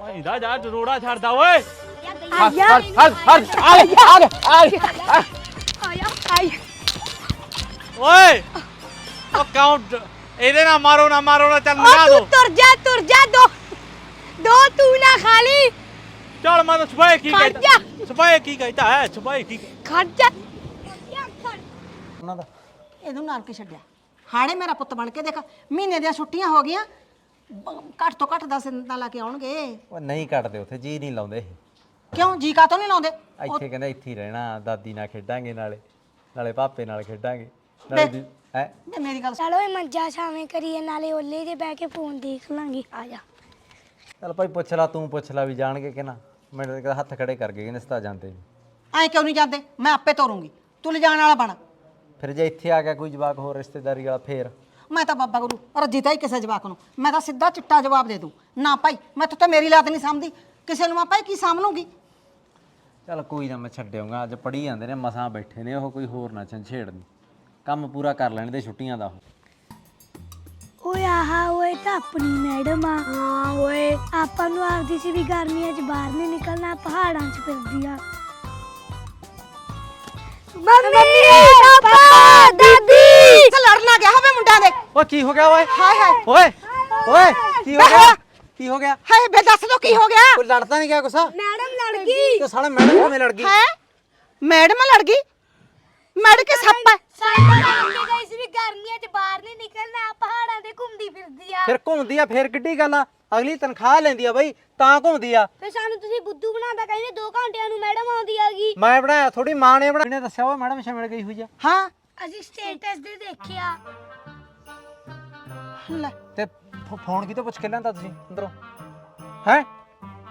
ਭਾਈ ਦਾ ਜਾ ਰੋੜਾ ਛੱਡਦਾ ਓਏ। ਆਇਆ। ਹਲ ਹਲ ਹਲ ਆ ਗਏ, ਆ ਗਏ, ਆ ਗਏ। ਆਇਆ ਆਇਆ। ਓਏ! ਉਹ ਡ- ਇਹਦੇ ਨਾਲ ਮਾਰੋ ਨਾ ਮਾਰੋ ਨਾ ਚੱਲ ਨਾ ਉਹ ਦੋ ਤੂੰ ਤੁਰ ਜਾ ਤੁਰ ਜਾ ਦੋ। ਦੋ ਤੂੰ ਨਾ ਖਾਲੀ ਚੱਲ ਮੈਂ ਤਾਂ ਸੁਭਾਏ ਕੀ ਖੜ ਕਹਿਤਾ। ਜਾ। ਕੀ ਕਹਿਤਾ ਹੈ ਸੁਭਾਏ ਕੀ ਖੜ ਜਾ। ਉਹਨਾਂ ਦਾ। ਇਹਨੂੰ ਨਾਨਕੇ ਛੱਡਿਆ? ਹਾੜੇ ਮੇਰਾ ਪੁੱਤ ਬਣ ਕੇ ਦੇਖ ਮਹੀਨੇ ਦੀਆਂ ਛੁੱਟੀਆਂ ਹੋ ਗਈਆਂ। ਬ- ਘੱਟ ਤੋਂ ਘੱਟ 10 ਦਿਨ ਤਾਂ ਲਾ ਕੇ ਆਉਣਗੇ। ਉਹ ਨਹੀਂ ਕੱਟਦੇ ਉੱਥੇ ਜੀ ਨਹੀਂ ਲਾਉਂਦੇ। ਕਿਉਂ? ਜੀ ਕਾ ਤੋਂ ਨਹੀਂ ਲਾਉਂਦੇ? ਇੱਥੇ ਕਹਿੰਦਾ ਇੱਥੇ ਹੀ ਰਹਿਣਾ ਦਾਦੀ ਨਾਲ ਖੇਡਾਂਗੇ ਨਾਲੇ। ਨਾਲੇ ਪਾਪੇ ਨਾਲ ਖੇਡਾਂਗੇ। ਹੈ? ਵੇ ਮੇਰੀ ਗੱਲ ਸੁਣ। ਚਲੋ ਇਹ ਮੰਜਾ ਛਾਵੇਂ ਕਰੀਏ ਨਾਲੇ ਓਲੇ ਦੇ ਬਹਿ ਕੇ ਫੋਨ ਦੇਖ ਲਾਂਗੇ। ਆ ਜਾ। ਚੱਲ ਭਾਈ ਪੁੱਛ ਲਾ ਤੂੰ ਪੁੱਛ ਲਾ ਵੀ ਜਾਣਗੇ ਕਿ ਨਾ। ਮੇਰੇ ਤਾਂ ਕਹਿੰਦਾ ਹੱਥ ਖੜੇ ਕਰ ਗਏ ਕਹਿੰਦੇ ਸਤਾ ਜਾਂਦੇ ਨਹੀਂ ਐਂ ਕਿਉਂ ਨਹੀਂ ਜਾਂਦੇ? ਮੈਂ ਆਪੇ ਤੋਰੂੰਗੀ। ਤੂੰ ਲਿਜਾਣ ਵਾਲਾ ਬਣ। ਫਿਰ ਜੇ ਇੱਥੇ ਆ ਗਿਆ ਕੋਈ ਜਵਾਕ ਹੋਰ ਰਿਸ਼ਤੇਦਾਰੀ ਵਾਲਾ ਫੇਰ? ਮੈਂ ਤਾਂ ਬਾਬਾ ਗੁਰੂ ਰੱਜੀਤਾ ਹੀ ਕਿਸੇ ਜਵਾਕ ਨੂੰ। ਮੈਂ ਤਾਂ ਸਿੱਧਾ ਚਿੱਟਾ ਜਵਾਬ ਦੇ ਦੂੰ। ਨਾ ਭਾਈ ਮੈਂ ਤਾਂ ਮੇਰੀ ਲਾਤ ਨਹੀਂ ਸਮਝਦੀ ਕਿਸੇ ਨੂੰ ਮੈਂ ਭਾਈ ਕੀ ਸਾਂਭ ਲੂੰਗੀ ਚੱਲ ਕੋਈ ਨਾ ਮੈਂ ਛੱਡਿਆਂਗਾ ਅੱਜ ਪੜੀ ਜਾਂਦੇ ਨੇ ਮਸਾਂ ਬੈਠੇ ਨੇ ਉਹ ਕੋਈ ਹੋਰ ਨਾ ਛੇੜਨ ਕੰਮ ਪੂਰਾ ਕਰ ਲੈਣ ਦੇ ਛੁੱਟੀਆਂ ਦਾ ਉਹ। ਓਏ ਆਹਾ ਓਏ ਤਾਂ ਆਪਣੀ ਮੈਡਮ ਆ। ਹਾਂ ਓਏ ਆਪਾਂ ਨੂੰ ਆਪਦੀ ਸੀ ਵੀ ਗਰਮੀਆਂ 'ਚ ਬਾਹਰ ਨਹੀਂ ਨਿਕਲਣਾ ਪਹਾੜਾਂ 'ਚ ਫਿਰਦੀ ਆ। ਮੰਮੀ ਪਾਪਾ ਦਾਦੀ। ਤੇ ਲੜ ਨਾ ਗਿਆ ਹੋਵੇ ਮੁੰਡਿਆਂ ਦੇ। ਓਏ ਕੀ ਹੋ ਗਿਆ ਓਏ? ਹਾਏ ਹਾਏ। ਓਏ ਓਏ ਕੀ ਹੋ ਗਿਆ? ਕੀ ਹੋ ਗਿਆ? ਹਾਏ ਬੇ ਦੱਸ ਦੋ ਕੀ ਹੋ ਗਿਆ? ਕੋਈ ਲੜਦਾ ਨਹੀਂ ਗਿਆ ਗੁੱਸਾ? ਮੈਡਮ ਲੜ ਗਈ। ਤੇ ਸਾਲੇ ਮੈਡਮ ਕਿਵੇਂ ਲੜ ਗਈ? ਹੈ? ਮੈਡਮ ਲੜ ਗਈ? ਮੈਡ ਕੇ ਸੱਪ ਹੈ ਸਾਡਾ ਕਹਿੰਦੇ ਗਈ ਸੀ ਵੀ ਗਰਮੀਆਂ 'ਚ ਬਾਹਰ ਨਹੀਂ ਨਿਕਲਣਾ ਪਹਾੜਾਂ ਤੇ ਘੁੰਮਦੀ ਫਿਰਦੀ ਆ। ਫਿਰ ਘੁੰਮਦੀ ਆ ਫਿਰ ਕਿੱਡੀ ਗੱਲ ਆ? ਅਗਲੀ ਤਨਖਾਹ ਲੈਂਦੀ ਆ ਬਈ ਤਾਂ ਘੁੰਮਦੀ ਆ। ਫਿਰ ਸਾਨੂੰ ਤੁਸੀਂ ਬੁੱਧੂ ਬਣਾਉਂਦਾ ਕਹਿੰਦੇ 2 ਘੰਟਿਆਂ ਨੂੰ ਮੈਡਮ ਆਉਂਦੀ ਆਗੀ ਮੈਂ ਬਣਾਇਆ ਥੋੜੀ ਮਾਂ ਨੇ ਬਣਾਇਆ। ਇਹਨੇ ਦੱਸਿਆ ਓਏ ਮੈਡਮ ਸ਼ਮਿਲ ਗਈ ਹੋਈ ਆ। ਹਾਂ। ਅਸੀਂ ਸਟੇਟਸ ਦੇ ਦੇਖਿਆ। ਲੈ। ਤੇ ਫ- ਫੋਨ ਕਿਤੋਂ ਪੁੱਛ ਕੇ ਲਿਆਂਦਾ ਤੁਸੀਂ ਅੰਦਰੋਂ? ਹੈ?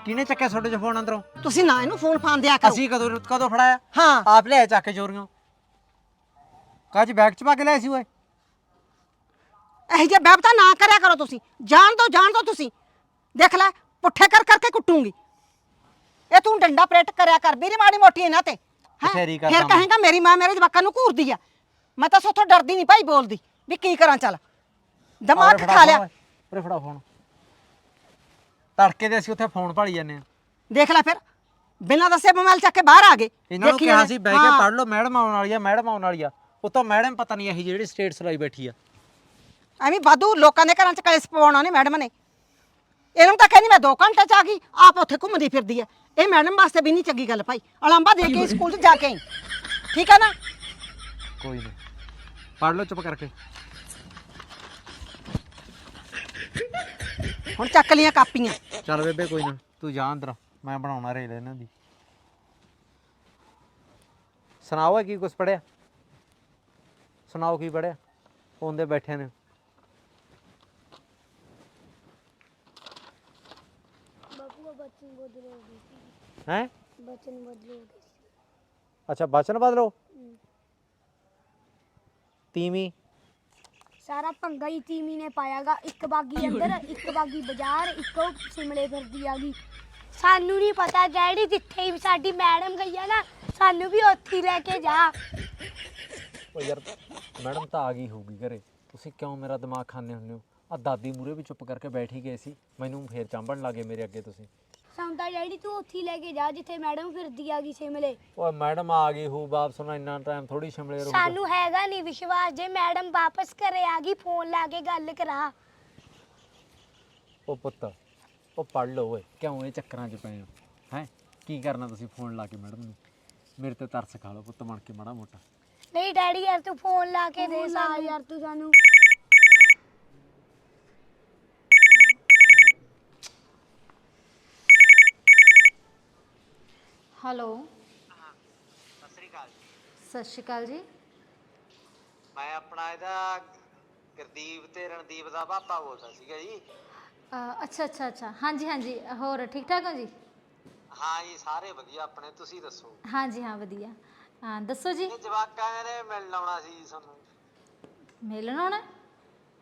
ਕਿਹਨੇ ਚੱਕਿਆ ਤੁਹਾਡੇ ਚ ਫੋਨ ਅੰਦਰੋਂ? ਤੁਸੀਂ ਨਾ ਇਹਨੂੰ ਫੋਨ ਫਾਨ ਦਿਆ ਕਰੋ। ਅਸੀਂ ਕਦੋਂ ਕਦੋਂ ਫੜਾਇਆ? ਹਾਂ। ਆਪ ਲਿਆਏ ਚੱਕ ਕੇ ਚੋਰੀਆਂ ਕਾਜ ਬੈਗ ਚ ਪਾ ਕੇ ਲਿਆਏ ਸੀ ਓਏ? ਇਹ ਜੇ ਬੈਬਤਾ ਨਾ ਕਰਿਆ ਕਰੋ ਤੁਸੀਂ। ਜਾਣ ਦੋ ਜਾਣ ਦੋ ਤੁਸੀਂ। ਦੇਖ ਲੈ ਪੁੱਠੇ ਕਰ ਕਰਕੇ ਕੁੱਟੂਗੀ। ਇਹ ਤੂੰ ਡੰਡਾ ਪ੍ਰੇਟ ਕਰਿਆ ਕਰ ਵੀਰੇ ਮਾੜੀ ਮੋਟੀ ਇਹਨਾਂ ਤੇ। ਹੈਂ? ਬਥੇਰੀ ਕਰਦਾ ਫਿਰ ਮੈਂ। ਕਹੇਗਾ ਮੇਰੀ ਮਾਂ ਮੇਰੇ ਜਵਾਕਾਂ ਨੂੰ ਘੂਰਦੀ ਆ। ਮੈਂ ਤਾਂ ਸੋਥੋਂ ਡਰਦੀ ਨਹੀਂ ਭਾਈ ਬੋਲਦੀ ਵੀ ਕੀ ਕਰਾਂ ਚੱਲ। ਦਿਮਾਗ ਖਾ ਲਿਆ। ਉਰੇ ਫੜਾ ਫੋਨ। ਤੜਕੇ ਦੇ ਅਸੀਂ ਉੱਥੇ ਫੋਨ ਭਾਲੀ ਜਾਂਦੇ ਆ ਦੇਖ ਲੈ ਫਿਰ ਬਿਨਾਂ ਦੱਸੇ ਮੋਬਾਈਲ ਚੱਕ ਕੇ ਬਾਹਰ ਆ ਗਏ। ਇਹਨਾਂ ਨੂੰ ਦੇਖੀ ਕਿਹਾ। ਸੀ ਬਹਿ ਕੇ ਹਾਂ। ਪੜ ਲਓ ਮੈਡਮ ਆਉਣ ਵਾਲੀ ਆ ਮੈਡਮ ਆਉਣ ਵਾਲੀ ਆ। ਉਹ ਤਾਂ ਮੈਡਮ ਪਤਾ ਨਹੀਂ ਇਹ ਜਿਹੜੀ ਸਟੇਟਸ ਲਾਈ ਬੈਠੀ ਆ। ਐਵੇਂ ਵਾਧੂ ਲੋਕਾਂ ਦੇ ਘਰਾਂ 'ਚ ਕਲੇਸ਼ ਪਵਾਉਣਾ ਨੇ ਮੈਡਮ ਨੇ। ਇਹਨੂੰ ਤਾਂ ਕਹਿੰਦੀ ਮੈਂ 2 ਘੰਟੇ 'ਚ ਆ ਗਈ ਆਪ ਉੱਥੇ ਘੁੰਮਦੀ ਫਿਰਦੀ ਐ ਇਹ ਮੈਡਮ ਵਾਸਤੇ ਵੀ ਨਹੀਂ ਚੰਗੀ ਗੱਲ ਭਾਈ। ਅਲੰਬਾ ਦੇ ਕੇ ਸਕੂਲ 'ਚ ਜਾ ਕੇ ਆਈ। ਠੀਕ ਹੈ ਨਾ? ਕੋਈ ਨਹੀਂ ਪੜ ਲਓ ਚੁੱਪ ਕਰਕੇ। ਹੁਣ ਚੱਕ ਲੀਆਂ ਕਾਪੀਆਂ। ਚੱਲ ਬੇਬੇ ਕੋਈ ਨਾ ਤੂੰ ਜਾ ਅੰਦਰ। ਮੈਂ ਬਣਾਉਣਾ ਰੇਲ ਇਹਨਾਂ ਦੀ। ਸੁਣਾਓ ਇਹ ਕੀ ਕੁਛ ਪੜਿਆ ਸੁਣਾਓ ਕੀ ਪੜਿਆ? ਉਹਦੇ ਬੈਠੇ ਨੇ। ਹੈ? ਬਚਨ ਬਦਲੋਗੇ ਅੱਛਾ ਬਚਨ ਬਦਲੋ? ਤੀਵੀਂ? ਸਾਰਾ ਪੰਗਾ ਹੀ ਤੀਮੀ ਨੇ ਪਾਇਆਗਾ ਇੱਕ ਬਾਗੀ ਅੰਦਰ ਇੱਕ ਬਾਗੀ ਬਾਜ਼ਾਰ ਇੱਕੋ ਸਿਮਲੇ ਫਿਰਦੀ ਆਗੀ ਸਾਨੂੰ ਨਹੀਂ ਪਤਾ ਡੈਡੀ ਜਿੱਥੇ ਵੀ ਸਾਡੀ ਮੈਡਮ ਗਈ ਆ ਨਾ ਸਾਨੂੰ ਵੀ ਉੱਥੇ ਹੀ ਲੈ ਕੇ ਜਾ। ਉਹ ਯਾਰ ਮੈਡਮ ਤਾਂ ਆ ਗਈ ਹੋਊਗੀ ਘਰੇ। ਤੁਸੀਂ ਕਿਉਂ ਮੇਰਾ ਦਿਮਾਗ ਖਾਂਦੇ ਹੁੰਦੇ ਹੋ? ਆ ਦਾਦੀ ਮੂਰੇ ਵੀ ਚੁੱਪ ਕਰਕੇ ਬੈਠ ਗਏ ਸੀ। ਮੈਨੂੰ ਫੇਰ ਚਾਂਬਣ ਲੱਗੇ ਮੇਰੇ ਅੱਗੇ ਤੁਸੀਂ। ਸਾਨੂੰ ਤਾਂ ਡੈਡੀ ਤੂੰ ਉੱਥੇ ਹੀ ਲੈ ਕੇ ਜਾ ਜਿੱਥੇ ਮੈਡਮ ਫਿਰਦੀ ਆਗੀ ਸਿਮਲੇ। ਓਏ ਮੈਡਮ ਆ ਗਈ ਹੋ ਵਾਪਸ ਨਾ ਇੰਨਾ ਟਾਈਮ ਥੋੜੀ ਸ਼ਿਮਲੇ ਰਹੂਗਾ। ਸਾਨੂੰ ਹੈਗਾ ਨਹੀਂ ਵਿਸ਼ਵਾਸ ਜੇ ਮੈਡਮ ਵਾਪਸ ਘਰੇ ਆ ਗਈ ਫੋਨ ਲਾ ਕੇ ਗੱਲ ਕਰਾ। ਉਹ ਪੁੱਤ ਉਹ ਪੜ ਲਓ ਓਏ। ਕਿਉਂ ਇਹ ਚੱਕਰਾਂ 'ਚ ਪਏ ਹੋ? ਹੈ? ਕੀ ਕਰਨਾ ਤੁਸੀਂ ਫੋਨ ਲਾ ਕੇ ਮੈਡਮ ਨੂੰ? ਮੇਰੇ ਤੇ ਤਰਸ ਖਾ ਲਓ ਪੁੱਤ ਬਣ ਕੇ ਮਾੜਾ ਮੋਟਾ। ਨਹੀਂ ਡੈਡੀ ਯਾਰ ਤੂੰ ਫੋਨ ਲਾ ਕੇ ਦੇ ਸਾਨੂੰ। ਯਾਰ ਤੂੰ ਸਾਨੂੰ। ਹੈਲੋ। ਸਤਿ ਸ੍ਰੀ ਅਕਾਲ ਸਤਿ ਸ਼੍ਰੀ ਅਕਾਲ ਜੀ। ਮੈਂ ਆਪਣਾ ਇਹਦਾ ਗੁਰਦੀਪ ਤੇ ਰਣਦੀਪ ਦਾ ਪਾਪਾ ਬੋਲਦਾ ਸੀਗਾ ਜੀ। ਅ, ਅੱਛਾ ਅੱਛਾ ਅੱਛਾ। ਹਾਂਜੀ ਹਾਂਜੀ। ਹੋਰ ਠੀਕ ਠਾਕ ਹੋ ਜੀ? ਹਾਂ ਜੀ ਸਾਰੇ ਵਧੀਆ। ਆਪਣੇ ਤੁਸੀਂ ਦੱਸੋ? ਹਾਂਜੀ ਹਾਂ ਵਧੀਆ। ਹਾਂ ਦੱਸੋ ਜੀ। ਇਹ ਜਵਾਕਾਂ ਨੇ ਮਿਲਣ ਆਉਣਾ ਸੀ ਜੀ ਤੁਹਾਨੂੰ ਮਿਲਣ ਆਉਣਾ?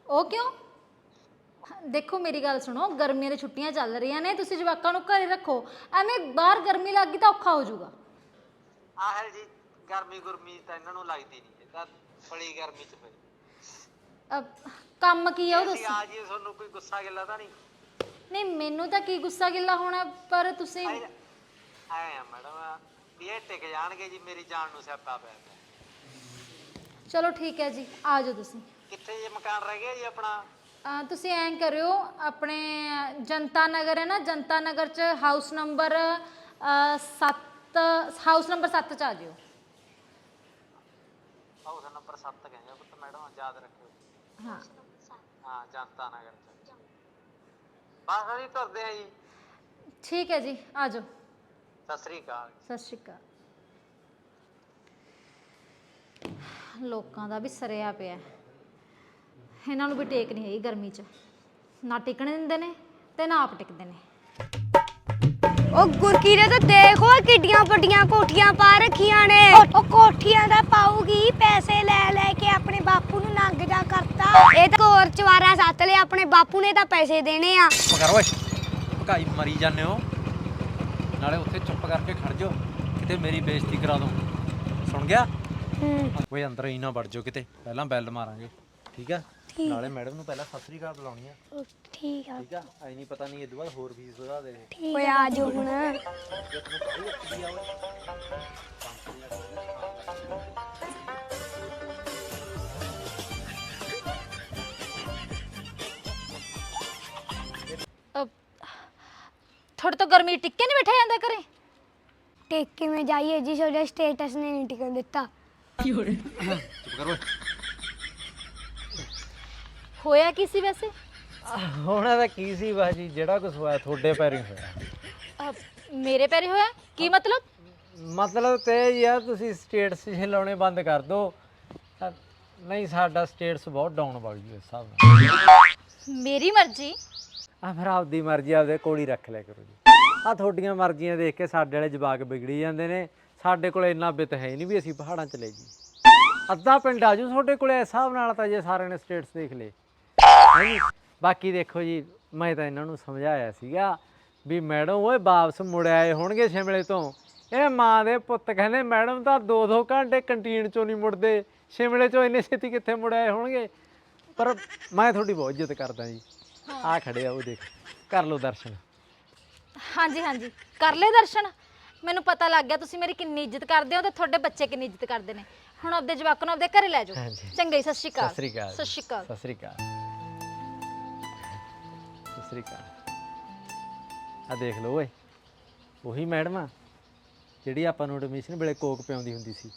ਉਹ ਕਿਉਂ? ਦੇਖੋ ਮੇਰੀ ਗੱਲ ਸੁਣੋ ਗਰਮੀਆਂ ਦੀਆਂ ਛੁੱਟੀਆਂ ਚੱਲ ਰਹੀਆਂ ਨੇ ਤੁਸੀਂ ਜਵਾਕਾਂ ਨੂੰ ਘਰੇ ਰੱਖੋ। ਐਵੇਂ ਬਾਹਰ ਗਰਮੀ ਲੱਗ ਗਈ ਤਾਂ ਔਖਾ ਹੋ ਜਾਊਗਾ। ਆਹਲ ਜੀ ਗਰਮੀ ਗੁਰਮੀ ਤਾਂ ਇਹਨਾਂ ਨੂੰ ਲੱਗਦੀ ਨਹੀਂ ਇਹ ਤਾਂ ਬੜੀ ਗਰਮੀ ਚ ਪਈ ਅ, ਕੰਮ ਕੀ ਆ ਉਹ ਦੱਸੋ। ਆ ਜੀ ਤੁਹਾਨੂੰ ਕੋਈ ਗੁੱਸਾ ਗਿੱਲਾ ਤਾਂ ਨਹੀਂ? ਨਹੀਂ ਮੈਨੂੰ ਤਾਂ ਕੀ ਗੁੱਸਾ ਗਿੱਲਾ ਹੋਣਾ ਪਰ ਤੁਸੀਂ ਆਏ ਆ ਮੈਡਮ ਵੀ ਇਹ ਟਿਕ ਜਾਣਗੇ ਜੀ ਮੇਰੀ ਜਾਨ ਨੂੰ ਸਿਆਪਾ ਪਿਆ ਪਿਆ। ਚਲੋ ਠੀਕ ਹੈ ਜੀ ਆ ਜਾਓ ਤੁਸੀਂ। ਕਿੱਥੇ ਜੇ ਮਕਾਨ ਰਹਿ ਗਿਆ ਜੀ ਆਪਣਾ? ਅ, ਤੁਸੀਂ ਐਂ ਕਰਿਓ ਆਪਣੇ ਜਨਤਾ ਨਗਰ ਹੈ ਨਾ ਜਨਤਾ ਨਗਰ ਚ ਹਾਊਸ ਨੰਬਰ 7 ਹਾਊਸ ਨੰਬਰ 7 ਚ ਆ ਜਿਓ। ਹਾਊਸ ਨੰਬਰ 7 ਕਹਿੰਦੇ ਪੁੱਤ ਮੈਡਮ ਯਾਦ ਰੱਖਿਓ। ਹਾਂ। ਹਾਂ ਜਨਤਾ ਨਗਰ ਚ। ਬਸ ਅਸੀਂ ਤੁਰਦੇ ਆ ਜੀ। ਠੀਕ ਹੈ ਜੀ ਆ ਜਾਓ। ਸਤਿ ਸ੍ਰੀ ਅਕਾਲ ਸਤਿ ਸ਼੍ਰੀ ਅਕਾਲ। ਲੋਕਾਂ ਦਾ ਵੀ ਸਰਿਆ ਪਿਆ। ਇਹਨਾਂ ਨੂੰ ਵੀ ਟੇਕ ਨਹੀਂ ਹੈਗੀ ਗਰਮੀ 'ਚ। ਨਾ ਟਿਕਣ ਦਿੰਦੇ ਨੇ ਤੇ ਨਾ ਆਪ ਟਿਕਦੇ ਨੇ। ਉਹ ਗੁਰਕੀਰੇ ਤਾਂ ਦੇਖੋ ਕਿੱਡੀਆਂ ਵੱਡੀਆਂ ਕੋਠੀਆਂ ਪਾ ਰੱਖੀਆਂ ਨੇ। ਉਹ ਕੋਠੀਆਂ ਦਾ ਪਾਉਗੀ ਪੈਸੇ ਲੈ ਲੈ ਕੇ ਆਪਣੇ ਬਾਪੂ ਨੂੰ ਨੰਗ ਜਾ ਕਰਤਾ। ਇਹ ਤਾਂ ਹੋਰ ਚਵਾਰਾ ਸੱਤ ਲਿਆ ਆਪਣੇ ਬਾਪੂ ਨੇ ਤਾਂ ਪੈਸੇ ਦੇਣੇ ਆ। ਕਰ ਓਏ ਭਕਾਈ ਮਰੀ ਜਾਂਦੇ ਹੋ। ਨਾਲੇ ਉੱਥੇ ਚੁੱਪ ਕਰਕੇ ਖੜ ਜਾਓ ਕਿਤੇ ਮੇਰੀ ਬੇਇੱਜ਼ਤੀ ਕਰਾ ਦੋ ਸੁਣ ਗਿਆ? ਓਏ ਅੰਦਰ ਹੀ ਨਾ ਵੜ ਜਾਓ ਕਿਤੇ ਪਹਿਲਾਂ ਬੈਲ ਮਾਰਾਂਗੇ ਠੀਕ ਆ? ਨਾਲੇ ਮੈਡਮ ਨੂੰ ਪਹਿਲਾਂ ਸਤਿ ਸ੍ਰੀ ਅਕਾਲ ਬੁਲਾਉਣੀ ਆ। ਉਹ ਠੀਕ ਆ। ਠੀਕ ਆ? ਐ ਨਹੀਂ ਪਤਾ ਨਹੀਂ ਇਹ ਬਾਅਦ ਹੋਰ ਫੀਸ ਵਧਾ ਦੇ। ਠੀਕ ਓਏ ਆ ਜਾਓ ਹੁਣ। ਤੁਹਾਡੇ ਤੋਂ ਗਰਮੀ ਟਿੱਕੇ ਨਹੀਂ ਬੈਠਾ ਜਾਂਦਾ ਘਰੇ? ਟੇਕ ਕੇ ਮੈਂ ਜਾਈਏ ਜੀ ਤੁਹਾਡੇ ਸਟੇਟਸ ਨੇ ਨਹੀਂ ਟਿਕਣ ਦਿੱਤਾ। ਚੁੱਪ ਕਰ ਓਏ। ਹੋਇਆ ਕੀ ਸੀ ਵੈਸੇ? ਹੋਣਾ ਤਾਂ ਕੀ ਸੀ ਬਾਜੀ ਜਿਹੜਾ ਕੁਝ ਹੋਇਆ ਤੁਹਾਡੇ ਪੈਰੀ ਹੋਇਆ। ਅਹ, ਮੇਰੇ ਪੈਰੇ ਹੋਇਆ? ਕੀ ਮਤਲਬ? ਮਤਲਬ ਤੇ ਯਾਰ ਤੁਸੀਂ ਸਟੇਟਸ ਹਿਲਾਉਣੇ ਬੰਦ ਕਰ ਦਿਓ ਅ, ਨਹੀਂ ਸਾਡਾ ਸਟੇਟਸ ਬਹੁਤ ਡਾਊਨ ਵਗ ਜੂ ਇਸ ਹਿਸਾਬ ਨਾਲ। ਮੇਰੀ ਮਰਜ਼ੀ। ਆ ਫਿਰ ਆਪਦੀ ਮਰਜ਼ੀ ਆਪਦੇ ਕੋਲ ਹੀ ਰੱਖ ਲਿਆ ਕਰੋ ਜੀ। ਆ ਤੁਹਾਡੀਆਂ ਮਰਜ਼ੀਆਂ ਦੇਖ ਕੇ ਸਾਡੇ ਵਾਲੇ ਜਵਾਕ ਵਿਗੜੀ ਜਾਂਦੇ ਨੇ। ਸਾਡੇ ਕੋਲ ਇੰਨਾ ਬਿਤ ਹੈ ਹੀ ਨਹੀਂ ਵੀ ਅਸੀਂ ਪਹਾੜਾਂ ਚ ਲੈ ਜੀ ਅੱਧਾ ਪਿੰਡ ਆਜੂ ਤੁਹਾਡੇ ਕੋਲੇ, ਇਸ ਹਿਸਾਬ ਨਾਲ ਤਾਂ ਜੇ ਸਾਰਿਆਂ ਨੇ ਸਟੇਟਸ ਦੇਖ ਲਏ। ਨਹੀਂ ਬਾਕੀ ਦੇਖੋ ਜੀ, ਮੈਂ ਤਾਂ ਇਹਨਾਂ ਨੂੰ ਸਮਝਾਇਆ ਸੀਗਾ ਵੀ ਮੈਡਮ ਓਏ ਵਾਪਸ ਮੁੜ ਆਏ ਹੋਣਗੇ ਸ਼ਿਮਲੇ ਤੋਂ। ਇਹ ਮਾਂ ਦੇ ਪੁੱਤ ਕਹਿੰਦੇ, ਮੈਡਮ ਤਾਂ 2-2 ਘੰਟੇ ਕੰਟੀਨ ਚੋਂ ਨਹੀਂ ਮੁੜਦੇ। ਸ਼ਿਮਲੇ ਚੋਂ ਇੰਨੇ ਛੇਤੀ ਕਿੱਥੇ ਮੁੜ ਆਏ ਹੋਣਗੇ? ਪਰ ਮੈਂ ਤੁਹਾਡੀ ਬਹੁਤ ਇੱਜ਼ਤ ਕਰਦਾ ਜੀ। ਆ ਖੜੇ ਆ ਉਹ ਦੇਖ। ਕਰ ਲਓ ਦਰਸ਼ਨ। ਹਾਂਜੀ ਹਾਂਜੀ। ਕਰ ਲੈ ਦਰਸ਼ਨ। ਮੈਨੂੰ ਪਤਾ ਲੱਗ ਗਿਆ ਤੁਸੀਂ ਮੇਰੀ ਕਿੰਨੀ ਇੱਜ਼ਤ ਕਰਦੇ ਹੋ ਤੇ ਤੁਹਾਡੇ ਬੱਚੇ ਕਿੰਨੀ ਇੱਜ਼ਤ ਕਰਦੇ ਨੇ। ਹੁਣ ਆਪਦੇ ਜਵਾਕ ਨੂੰ ਆਪਦੇ ਘਰੇ ਲੈ ਜਾਓ। ਹਾਂਜੀ। ਚੰਗਾ ਜੀ ਸਤਿ ਸ਼੍ਰੀ ਅਕਾਲ। ਸਤਿ ਸ੍ਰੀ ਅਕਾਲ। ਸਤਿ ਸ਼੍ਰੀ ਅਕਾਲ। ਸਤਿ ਸ੍ਰੀ ਅਕਾਲ। ਸਤਿ ਸ੍ਰੀ ਅਕਾਲ। ਆ ਦੇਖ ਲਓ ਓਏ। ਉਹੀ ਮੈਡਮ ਆ ਜਿਹੜੀ ਆਪਾਂ ਨੂੰ ਐਡਮਿਸ਼ਨ ਵੇਲੇ ਕੋਕ ਪਿਆਉਂਦੀ ਹੁੰਦੀ ਸੀ।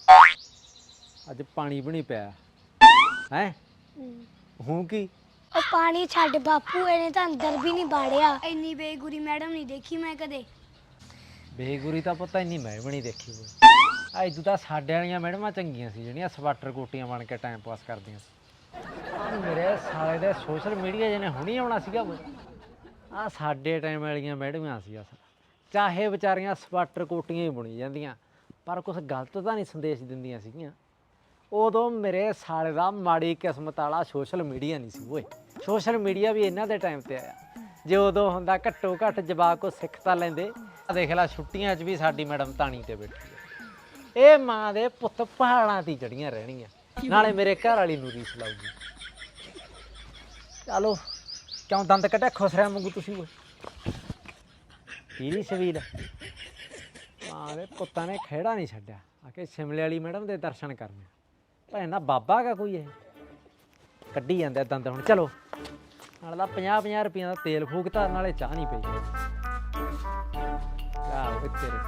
ਅੱਜ ਪਾਣੀ ਵੀ ਨਹੀਂ ਪਿਆ। ਹੈ। ਹੂੰ ਕੀ? ਉਹ ਪਾਣੀ ਛੱਡ ਬਾਪੂ ਇਹਨੇ ਤਾਂ ਅੰਦਰ ਵੀ ਨਹੀਂ ਬਾੜਿਆ। ਇੰਨੀ ਬੇਗੁਰੀ ਮੈਡਮ ਨਹੀਂ ਦੇਖੀ ਮੈਂ ਕਦੇ। ਬੇਗੁਰੀ ਤਾਂ ਪਤਾ ਇੰਨੀ ਮੈਂ ਵੀ ਨਹੀਂ ਦੇਖੀ ਓਏ ਆ ਇਦੋਂ ਤਾਂ ਸਾਡੇ ਵਾਲੀਆਂ ਮੈਡਮਾਂ ਚੰਗੀਆਂ ਸੀ ਜਿਹੜੀਆਂ ਸਵਾਟਰ ਕੋਟੀਆਂ ਬਣ ਕੇ ਟਾਈਮ ਪਾਸ ਕਰਦੀਆਂ ਸੀ। ਆਹ ਮੇਰੇ ਸਾਲੇ ਦੇ ਸੋਸ਼ਲ ਮੀਡੀਆ ਜਿਹਨੇ ਹੁਣੀ ਆਉਣਾ ਸੀਗਾ ਆ ਸਾਡੇ ਟਾਈਮ ਵਾਲੀਆਂ ਮੈਡਮਾਂ ਸੀ ਅਸਲ। ਚਾਹੇ ਵਿਚਾਰੀਆਂ ਸਵਾਟਰ ਕੋਟੀਆਂ ਹੀ ਬੁਣੀ ਜਾਂਦੀਆਂ ਪਰ ਕੁਝ ਗਲਤ ਤਾਂ ਨਹੀਂ ਸੰਦੇਸ਼ ਦਿੰਦੀਆਂ ਸੀਗੀਆਂ। ਉਦੋਂ ਮੇਰੇ ਸਾਲੇ ਦਾ ਮਾੜੀ ਕਿਸਮਤ ਵਾਲਾ ਸੋਸ਼ਲ ਮੀਡੀਆ ਨਹੀਂ ਸੀ, ਓਏ। ਸੋਸ਼ਲ ਮੀਡੀਆ ਵੀ ਇਹਨਾਂ ਦੇ ਟਾਈਮ ਤੇ ਆਇਆ। ਜੇ ਉਦੋਂ ਹੁੰਦਾ ਘੱਟੋ ਘੱਟ ਜਵਾਕ ਕੋ ਸਿੱਖ ਤਾਂ ਲੈਂਦੇ। ਆਹ ਦੇਖ ਲੈ, ਛੁੱਟੀਆਂ 'ਚ ਵੀ ਸਾਡੀ ਮੈਡਮ ਤਾਣੀ ਤੇ ਬੈਠੀ ਹੈ। ਇਹ ਮਾਂ ਦੇ ਪੁੱਤ ਪਹਾੜਾਂ ਤੇ ਚੜੀਆਂ ਰਹਿਣੀਆਂ। ਨਾਲੇ ਮੇਰੇ ਘਰ ਵਾਲੀ ਨੂੰ ਰੀਸ ਲਾਊਗੀ ਚਲੋ ਕਿਉਂ ਦੰਦ ਕੱਢਿਆ? ਖੁਸਰਿਆ ਵਾਂਗੂ ਤੁਸੀਂ ਓਏ। ਪੀਰੀ ਸਵੀਰ ਮਾਂ ਦੇ ਪੁੱਤਾਂ ਨੇ ਖੇੜਾ ਨਹੀਂ ਛੱਡਿਆ। ਆ ਕੇ ਸ਼ਿਮਲੇ ਵਾਲੀ ਮੈਡਮ ਦੇ ਦਰਸ਼ਨ ਕਰਨੇ। ਭੈਣ ਦਾ ਬਾਬਾ ਕਾ ਕੋਈ ਇਹ? ਕੱਢੀ ਜਾਂਦਾ ਦੰਦ ਹੁਣ, ਚਲੋ। ਨਾਲ ਦਾ 50 50 ਰੁਪਈਆ ਦਾ ਤੇਲ ਫੂਕਤਾ ਨਾਲੇ ਚਾਹ ਨਹੀਂ ਪਈ। ਆਹ ਤੇਰੇ